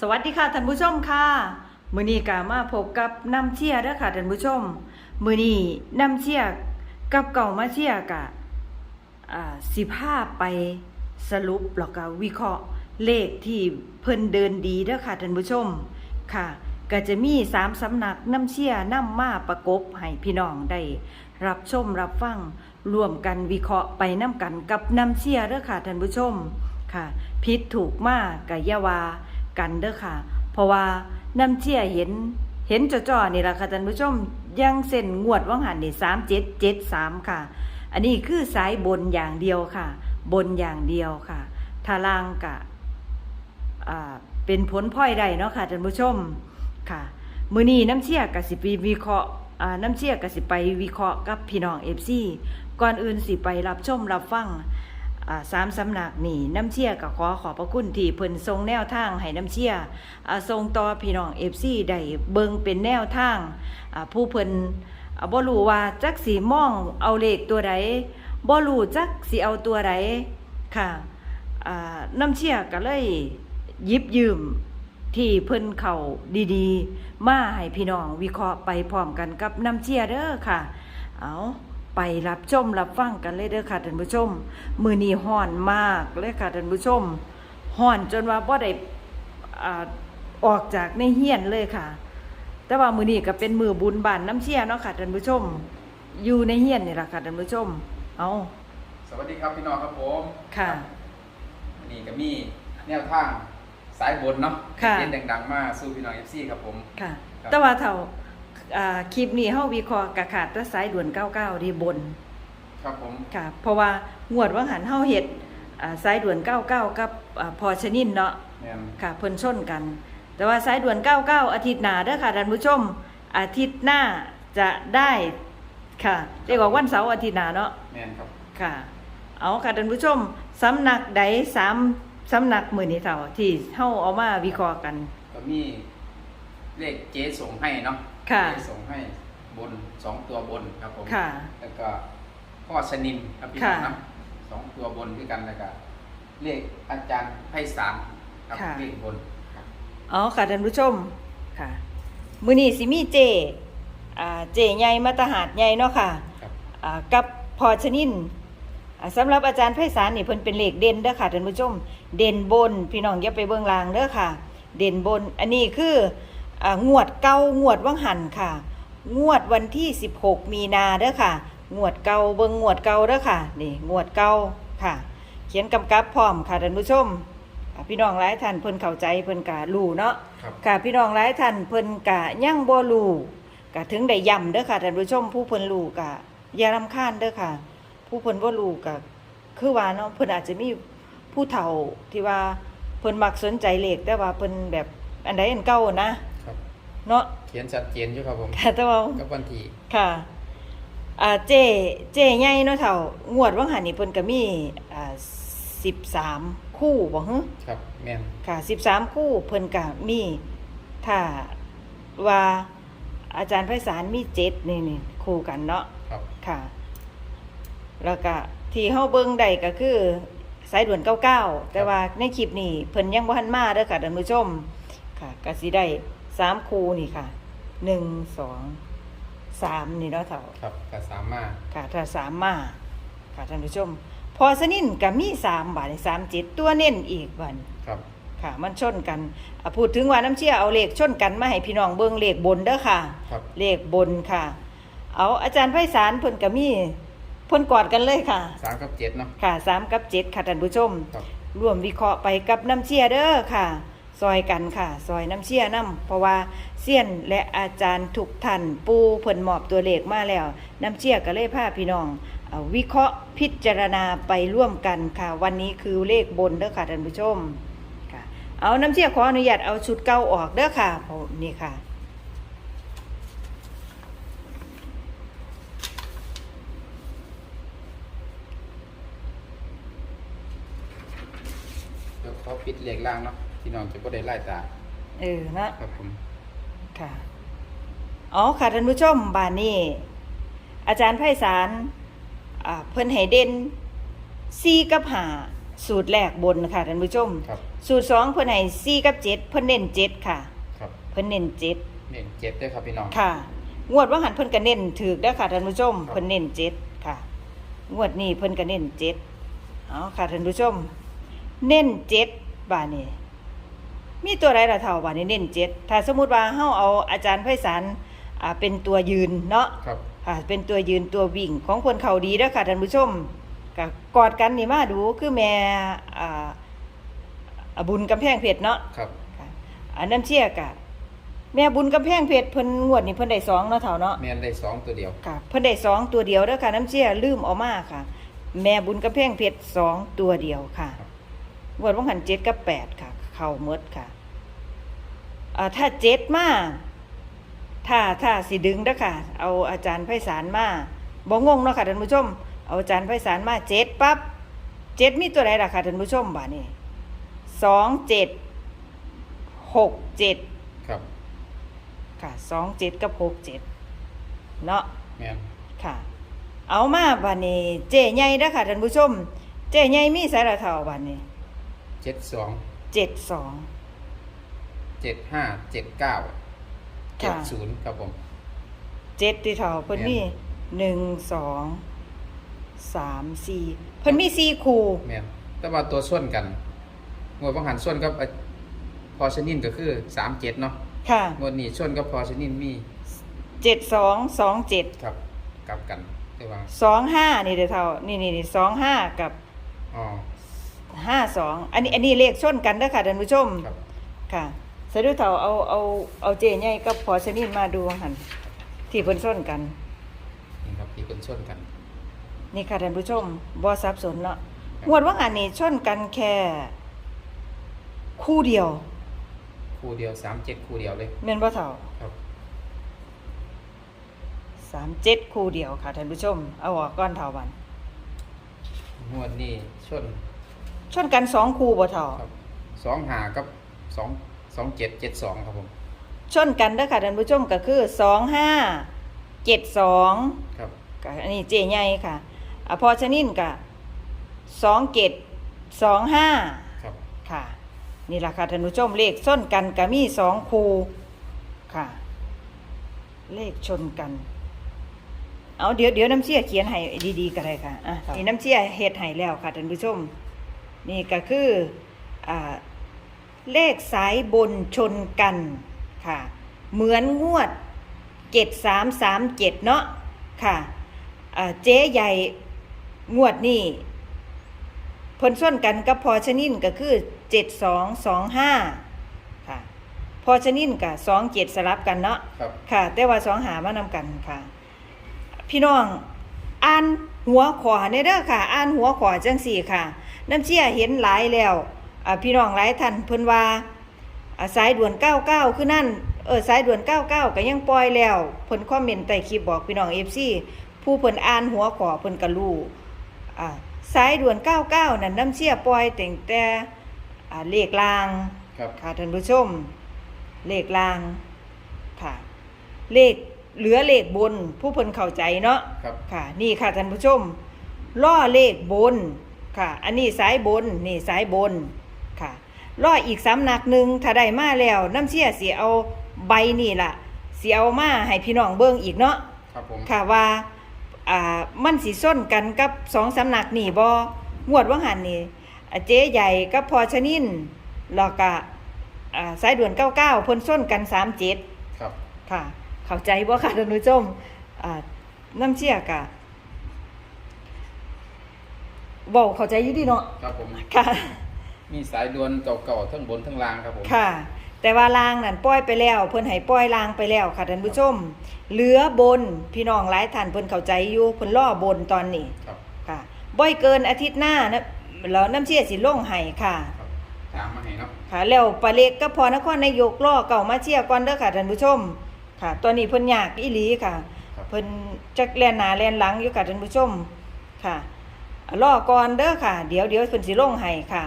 สวัสดีค่ะท่านผู้ชมค่ะมือนี้ก็มาพบกับน้ำเชียร์ด้อค่ะท่านผู้ชมมือนี้น้ำเชียร์กับเก่ามาเชียร์กะสิภาพไปสรุปแล้วก็วิเคราะห์เลขที่เพิ่นเดินดีด้อค่ะท่านผู้ชมค่ะ ก็จะมีสามสำนักน้ำเชียร์น้ำมาประกบให้พี่น้องได้รับชมรับฟังรวมกันวิเคราะห์ไปน้ำกันกับน้ำเชียร์ด้อค่ะท่านผู้ชมค่ะผิดถูกมากกะยาวา กันเด้อค่ะ เพราะว่าน้ำเชี่ยเห็นเห็นจ่อๆนี่ละค่ะท่านผู้ชมยังเส้นงวดว่างหันนี่สามเจ็ดเจ็ดสามค่ะ อันนี้คือสายบนอย่างเดียวค่ะ บนอย่างเดียวค่ะทาลางกะอ่าเป็นผลพลอยได้เนาะค่ะท่านผู้ชมค่ะ มือนี้น้ำเชี่ยกับสิไปวิเคราะห์น้ำเชี่ยกับสิไปวิเคราะห์กับพี่น้องเอฟซีก่อนอื่นสิไปรับชมรับฟัง สามสำนักนี่น้ำเชี่ยก็ขอขอบพระคุณที่เพิ่นทรงแนวทางให้น้ำเชี่ยทรงต่อพี่น้องเอฟซีได้เบิงเป็นแนวทางผู้เพิ่นอ่าบ่รู้ว่าจักสีมองเอาเลขตัวใดบ่รู้จักสิเอาตัวใดค่ะน้ำเชี่ยก็เลยยิบยืมที่เพิ่นเข้าดีๆ มาให้พี่น้องวิเคราะห์ไปพร้อมกันกับน้ำเชี่ยเด้อค่ะ เอา ไปรับชมรับฟังกันเลยเด้อค่ะท่านผู้ชม มือนี้ห้อนมากเลยค่ะท่านผู้ชมห้อนจนว่าบ่ได้อ่าออกจากในเฮียนเลยค่ะ แต่ว่ามือนี้ก็เป็นมือบุญบานน้ำเชี่ยเนาะค่ะท่านผู้ชม อยู่ในเฮียนนี่แหละค่ะท่านผู้ชม เอาสวัสดีครับพี่น้องครับผมค่ะวันนี่ก็มีแนวทางสายบนเนาะค่ะเล่นดังๆ มาสู้พี่น้องเอฟซีครับผมค่ะครับแต่ว่าเท่าอ่า คลิปนี้เฮาวิเคราะห์กะขาดแต่สายด่วน99ดีบนครับผม ค่ะ เพราะว่างวดว่างหันเฮาเฮ็ดอ่าสายด่วน99กับอ่าพอชนินเนาะ แมนค่ะเพิ่นชนกัน แต่ว่าสายด่วน 99 อาทิตย์หน้าเด้อค่ะท่านผู้ชม อาทิตย์หน้าจะได้ค่ะเรียกว่าวันเสาร์อาทิตย์หน้าเนาะแมนครับ ค่ะ เอาค่ะท่านผู้ชมสำนักใดสามสำนักมื้อนี้เท่าที่เฮาเอามาวิเคราะห์กัน ก็มีเลขเจ๊ส่งให้เนาะ ค่ะเจ๊ส่งให้บนสองตัวบนครับผมค่ะ แล้วก็พ่อชนินครับพี่น้องค่ะนะสองตัวบนด้วยกันแล้วก็เลขอาจารย์ไพศาลครับค่ะ เลขบนครับเอาค่ะท่านผู้ชมค่ะ มื้อนี้สิมีเจอ่าเจใหญ่มาตหาดใหญ่เนาะค่ะครับ อ่ากับพอชนินอ่าสำหรับอาจารย์ไพศาลนี่เพิ่นเป็นเลขเด่นเด้อค่ะท่านผู้ชม เด่นบนพี่น้องอย่าไปเบิ่งลางเด้อค่ะ เด่นบนอันนี้คืออ่า งวดเก่างวดวังหันค่ะ งวดวันที่ 16 มีนาเด้อค่ะ งวดเก่าเบิ่งงวดเก่าเด้อค่ะนี่งวดเก่าค่ะ เขียนกำกับพร้อมค่ะท่านผู้ชมอ่าพี่น้องหลายท่านเพิ่นเข้าใจเพิ่นกะรู้เนาะครับค่ะพี่น้องหลายท่านเพิ่นกะยังบ่รู้กะถึงได้ย้ำเด้อค่ะท่านผู้ชมผู้เพิ่นรู้กะอย่ารำคาญเด้อค่ะ ผู้เพิ่นบ่รู้กะคือว่าเนาะเพิ่นอาจจะมีผู้เฒ่าที่ว่าเพิ่นมักสนใจเลขแต่ว่าเพิ่นแบบอันใดอันเก่านะครับ เนาะเขียนชัดเจนอยู่ครับผมค่ะแต่ว่ากับวันที่ค่ะอ่าเจเจใหญ่เนาะเฒ่างวดว่างหันนี่เพิ่นก็มีอ่า13คู่บ่ฮึครับแมนค่ะ13คู่เพิ่นก็มีถ้าว่าอาจารย์ไพศาลมี7นี่นี่คู่กันเนาะครับค่ะ แล้วก็ที่เฮาเบิ่งได้ก็คือสายด่วน99แต่ว่าในคลิปนี้เพิ่นยังบ่ทันมาเด้อค่ะท่านผู้ชมค่ะก็สิได้ 3คู่นี่ค่ะ1 2 3นี่เนาะเท่าครับก็สามารถค่ะถ้าสามมาค่ะท่านผู้ชม พอสนินก็มีสามบาทสามเจ็ดตัวเน้นอีกบันครับค่ะ มันชนกันอะพูดถึงว่าน้ำเชี่ยเอาเลขชนกันมาให้พี่น้องเบิ่งเลขบนเด้อค่ะครับเลขบนค่ะ เอาอาจารย์ไพศาลเพิ่นก็มีเพิ่นกอดกันเลยค่ะสามกับเจ็ดเนาะค่ะสามกับเจ็ดค่ะท่านผู้ชมครับร่วมวิเคราะห์ไปกับน้ำเชี่ยเด้อค่ะ ซอยกันค่ะ ซอยน้ำเชี่ยน้ำเพราะว่าเซียนและอาจารย์ทุกท่านปูเพิ่นมอบตัวเลขมาแล้ว น้ำเชี่ยก็เลยพาพี่น้องอวิเคราะห์พิจารณาไปร่วมกันค่ะ วันนี้คือเลขบนเด้อค่ะท่านผู้ชมค่ะ เอาน้ำเชี่ยขออนุญาตเอาชุดเก่าออกเด้อค่ะเพราะนี่ค่ะเดี๋ยวเขาปิดเหล็กล่างเนาะ พี่น้องจะบ่ได้ไล่ตาเออเนาะครับผมค่ะ อ๋อค่ะท่านผู้ชมบานนี้อาจารย์ไพศาลอ่าเพิ่นให้เด่นซีกับหาสูตรแรกบนค่ะท่านผู้ชม ครับ สูตรสองเพิ่นให้สี่กับเจ็ดเพิ่นเน้นเจ็ดค่ะ ครับเพิ่นเน้นเจ็ดเน้นเจ็ดด้วยครับพี่น้อง ค่ะ งวดว่าหันเพิ่นก็เน้นถูกเด้อค่ะท่านผู้ชมครับ เพิ่นเน้นเจ็ดค่ะ งวดนี้เพิ่นก็เน้นเจ็ดเอาค่ะท่านผู้ชม เน้นเจ็ดบาดนี้ มีตัวใดล่ะเท่าบาดนี้เน้นเจ็ดถ้าสมมุติว่าเฮาเอาอาจารย์ไพศาลอ่าเป็นตัวยืนเนาะครับ ค่ะเป็นตัวยืนตัววิ่งของคนเขาดีแล้วค่ะท่านผู้ชมก็กอดกันนี่มาดูคือแม่อ่าอ่าบุญกำแพงเพชรเนาะ ครับค่ะอันน้ำเชี่ยกะแม่บุญกำแพงเพชรเพิ่นงวดนี่เพิ่นได้สองเนาะเท่าเนาะแมนได้สองตัวเดียว ค่ะเพิ่นได้สองตัวเดียวเด้อค่ะน้ำเชี่ยลืมเออกมาค่ะ แม่บุญกำแพงเพชรสองตัวเดียวค่ะครับ งวดว่างหันเจ็ดกับแปดค่ะ เข้าหมดค่ะอ่า ถ้าเจ็ดมาถ้าถ้าสิดึงเด้อค่ะ เอาอาจารย์ไพศาลมาบ่งงเนาะค่ะท่านผู้ชม เอาอาจารย์ไพศาลมาเจ็ดปั๊บเจ็ดมีตัวใดล่ะค่ะท่านผู้ชมบ่านี่สองเจ็ดหกเจ็ดครับ ค่ะสองเจ็ดกับหกเจ็ดเนาะแมนค่ะ เอามาบัดนี้เจ๊ใหญ่เด้อค่ะท่านผู้ชม เจ๊ใหญ่มีสายละเท่าบัดนี้เจ็ดสองเจ็ดสอง เจ็ดห้าเจ็ดเก้าเจ็ดค่ะศูนย์ครับผมเจ็ดที่เท่าเพิ่นมีหนึ่งสองสามสี่เพิ่นมีสี่คู่แมนแต่ว่าตัวส่วนกันงวดบางหันส่วนกับพอชนินก็คือสามเจ็ดเนาะค่ะงวดนี้ส่วนกับพอชนินมีเจ็ดสองสองเจ็ดครับกลับกันแต่ว่าสองห้านี่เด้อเท่านี่นี่นี่สองห้ากับอ๋อห้าสองอันนี้อันนี้เลขชนกันเด้อค่ะท่านผู้ชมครับค่ะ สะดุเท่าเอาเอาเอาเจ๊ใหญ่กับพอชนินมาดูหันที่เพิ่นชนกัน นี่ครับที่เป็นส่วนกันนี่ค่ะท่านผู้ชมบ่สับสนเนาะงวดว่างานนี้ชนกันแค่ คู่เดียวคู่เดียวสามเจ็ดคู่เดียวเลยแม่นบ่เท่าครับ สามเจ็ดคู่เดียวค่ะท่านผู้ชม เอาออกก้อนเท่าวันงวดนี้ส่วนชนกันสองคู่บ่เท่าครับสองหากับสอง สองเจ็ดเจ็ดสองครับผมชนกันเด้อค่ะท่านผู้ชมก็คือสองห้าเจ็ดสองครับก็อันนี้เจใหญ่ค่ะอะพอชนินกะสองเจ็ดสองห้าครับค่ะ นี่ล่ะค่ะท่านผู้ชมเลขส้นกันก็มีสองคู่ค่ะ เลขชนกัน เอาเดี๋ยวเดี๋ยวน้ำเชี่ยเขียนให้ดีๆก็ได้ค่ะอะนี่น้ำเชี่ยเฮ็ดให้แล้วค่ะท่านผู้ชม นี่ก็คืออ่า เลขสายบนชนกันค่ะ เหมือนงวดเจ็ดสามสามเจ็ดเนาะค่ะอ่าเจ๊ใหญ่งวดนี่ผลส้นกันกับพอชนินก็คือเจ็ดสองสองห้าค่ะ พอชนินกับสองเจ็ดสลับกันเนาะครับค่ะ แต่ว่าสองหามานำกันค่ะ พี่น้องอ่านหัวขวาในเด้อค่ะ อ่านหัวขวาจังสี่ค่ะ น้ำเชี่ยเห็นหลายแล้วอ่า พี่น้องหลายท่านเพิ่นว่าอ่าสายด่วน 99 คือนั่นเออสายด่วน 99 ก็ยังปล่อยแล้วเพิ่นคอมเมนต์ใต้คลิปบอกพี่น้อง FC ผู้เพิ่นอ่านหัวขวาเพิ่นก็รู้อ่าสายด่วน 99 นั่นน้ำเชี่ยปล่อยแต่งแต่อ่าเลขลางครับค่ะท่านผู้ชม เลขล่างค่ะเลขเหลือเลขบนผู้เพิ่นเข้าใจเนาะครับค่ะ นี่ค่ะท่านผู้ชมล่อเลขบนค่ะ อันนี้สายบนนี่สายบน ค่ะล่ออีกสำนักหนึ่งถ้าได้มาแล้วน้ำเชี่ยสีเอาใบนี่ล่ะสีเอามาให้พี่น้องเบิ่งอีกเนาะครับผมค่ะว่าอ่ามันสิส้นกันกับสองสำนักนี่บ่งวดว่าหันนี่อ่าเจ๊ใหญ่กับพอชนินแล้วก็อ่าสายด่วน99เพิ่นส้นกัน37ครับค่ะ เข้าใจบ่ค่ะท่านผู้ชมอ่าน้ำเชี่ยกะเว้าเข้าใจอยู่ดีเนาะครับผมค่ะ มีสายด่วนเก่าๆทั้งบนทั้งล่างครับผม ค่ะ แต่ว่าลางนั่นปล่อยไปแล้ว เพิ่นให้ปล่อยลางไปแล้วค่ะท่านผู้ชม เหลือบนพี่น้องหลายท่านเพิ่นเข้าใจอยู่เพิ่นล่อบนตอนนี้ครับ ค่ะบ่อยเกินอาทิตย์หน้านะแล้วน้ำเชี่ยสิลงให้ค่ะ ครับตามมาให้เนาะค่ะแล้วปลาเล็กก็พอนครนายกล่อเก่ามาเชียร์ก่อนเด้อค่ะท่านผู้ชม ค่ะ ตอนนี้เพิ่นยากอีหลีค่ะครับเพิ่นจักแล่นหน้าแล่นหลังอยู่ค่ะท่านผู้ชม ค่ะล่อก่อนเด้อค่ะ เดี๋ยวเดี๋ยวเพิ่นสิลงให้ค่ะ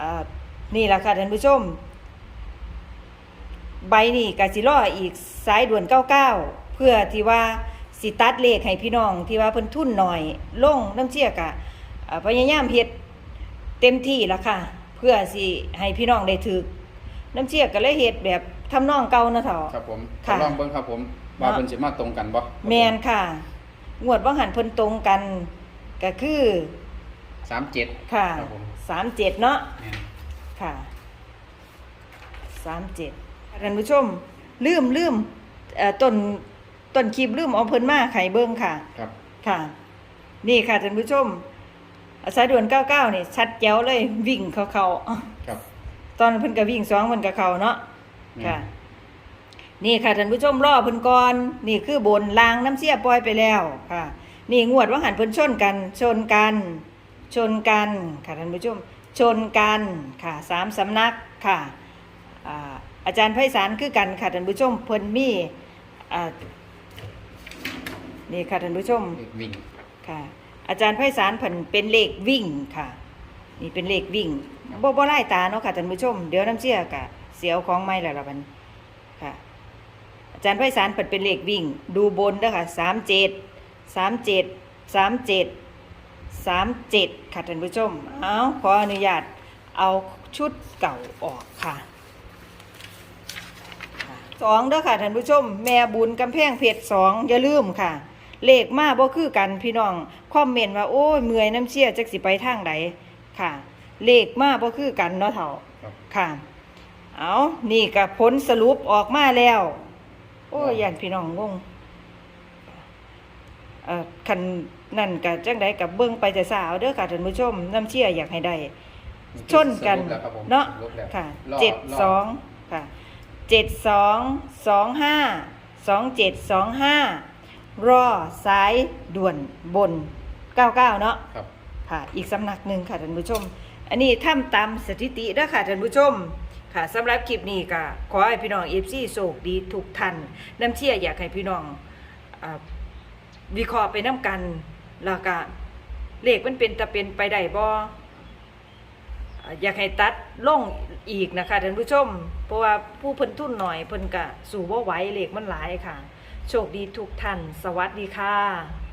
อ่านี่ล่ะค่ะท่านผู้ชม ใบนี่กสิล่ออีกสายด่วน99เพื่อที่ว่าสิตัดเลขให้พี่น้องที่ว่าเพิ่นทุนหน่อยลงน้ำเชี่ยกะอ่าพยายามเฮ็ดเต็มที่แล้วค่ะ เพื่อสิให้พี่น้องได้ถือน้ำเชี่ยก็เลยเฮ็ดแบบทำนองเก่านะเถาะครับผมค่ะลองเบิ่งครับผมว่าเนาะเพิ่นสิมาตรงกันบ่แมนค่ะ งวดว่างหันเพิ่นตรงกันก็คือสามเจ็ดค่ะครับผม สามเจ็ดเนาะแม่นค่ะสามเจ็ดท่านผู้ชม ลืมลืมเอ่อต้นต้นคลิปลืมเอาเพิ่นมาไขเบิ้งค่ะ ครับ ค่ะ นี่ค่ะท่านผู้ชมสายด่วน 99 นี่ ชัดแจ๋วเลยวิ่งเขาเขาครับ ตอนเพิ่นก็วิ่งสองเพิ่นก็เข้าเนาะแม่นค่ะ นี่ค่ะท่านผู้ชมรอเพิ่นก่อนนี่คือบนลางน้ำเสียปล่อยไปแล้วค่ะ นี่งวดว่าหันเพิ่นชนกันชนกัน ชนกันค่ะท่านผู้ชมชนกันค่ะสามสำนักค่ะอ่าอาจารย์ไพศาลคือกันค่ะท่านผู้ชมเพิ่นมีอ่านี่ค่ะท่านผู้ชมเลขวิ่งค่ะ อาจารย์ไพศาลเพิ่นเป็นเลขวิ่งค่ะ นี่เป็นเลขวิ่งบ่บ่ไล่ตาเนาะค่ะท่านผู้ชม เดี๋ยวน้ำเสียกะเสียวของไม่แล้วล่ะบัดนี้ค่ะ อาจารย์ไพศาลเพิ่นเป็นเลขวิ่ง ดูบนเด้อค่ะ37 37 37 37 ค่ะท่านผู้ชม เอาขออนุญาตเอาชุดเก่าออกค่ะค่ะสองเด้อค่ะท่านผู้ชม แม่บุญกำแพงเพชรสองอย่าลืมค่ะ เลขมาบ่คือกันพี่น้องคอมเมนต์ว่าโอ้ยเมื่อยน้ำเชี่ยจักสิไปทางใดค่ะ เลขมาบ่คือกันเนาะเฒ่าครับค่ะ เอานี่ก็ผลสรุปออกมาแล้ว โอ้ยย่านพี่น้องงงเอ่อ คันนั่นก็จังไดกับเบิ่งไปแต่สาวเด้อค่ะท่านผู้ชมน้ำเชี่ยอยากให้ได้ชนกันสรุปแล้วครับผมเนาะสรุปแล้วค่ะรอเจ็ดรสองค่ะเจ็ดสองสองห้าสองเจ็ดสองห้ารอสายด่วนบนเก้าเก้าเนาะครับค่ะ อีกสำนักหนึ่งค่ะท่านผู้ชม อันนี้ทำตามสถิตินะค่ะท่านผู้ชมค่ะสำหรับคลิปนี้ก็ขอให้พี่น้องเอฟซีโชคดีทุกท่านน้ำเชี่ยอยากให้พี่น้องอ่า วิเคราะห์ไปน้ำกัน แล้วก็เลขมันเป็นตะเป็นไปได้บ่อ่าอยากให้ตัดลงอีกนะคะท่านผู้ชม เพราะว่าผู้เพิ่นทุนหน่อยเพิ่นกะสู่ว่าไหวเลขมันหลายค่ะ โชคดีทุกท่าน สวัสดีค่ะ